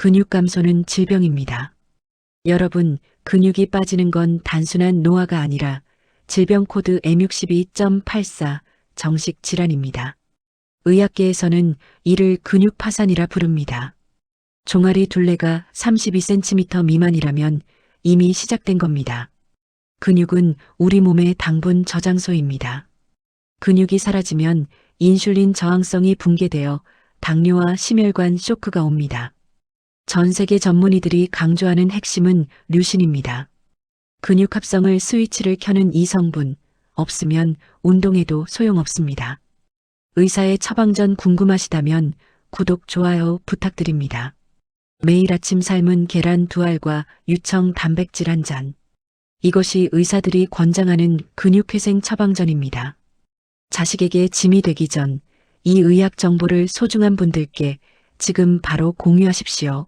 근육 감소는 질병입니다. 여러분, 근육이 빠지는 건 단순한 노화가 아니라 질병 코드 M62.84 정식 질환입니다. 의학계에서는 이를 근육 파산이라 부릅니다. 종아리 둘레가 32cm 미만이라면 이미 시작된 겁니다. 근육은 우리 몸의 당분 저장소입니다. 근육이 사라지면 인슐린 저항성이 붕괴되어 당뇨와 심혈관 쇼크가 옵니다. 전 세계 전문의들이 강조하는 핵심은 류신입니다. 근육 합성을 스위치를 켜는 이 성분, 없으면 운동해도 소용없습니다. 의사의 처방 전 궁금하시다면 구독, 좋아요 부탁드립니다. 매일 아침 삶은 계란 두 알과 유청 단백질 한 잔. 이것이 의사들이 권장하는 근육회생 처방전입니다. 자식에게 짐이 되기 전 이 의학 정보를 소중한 분들께 지금 바로 공유하십시오.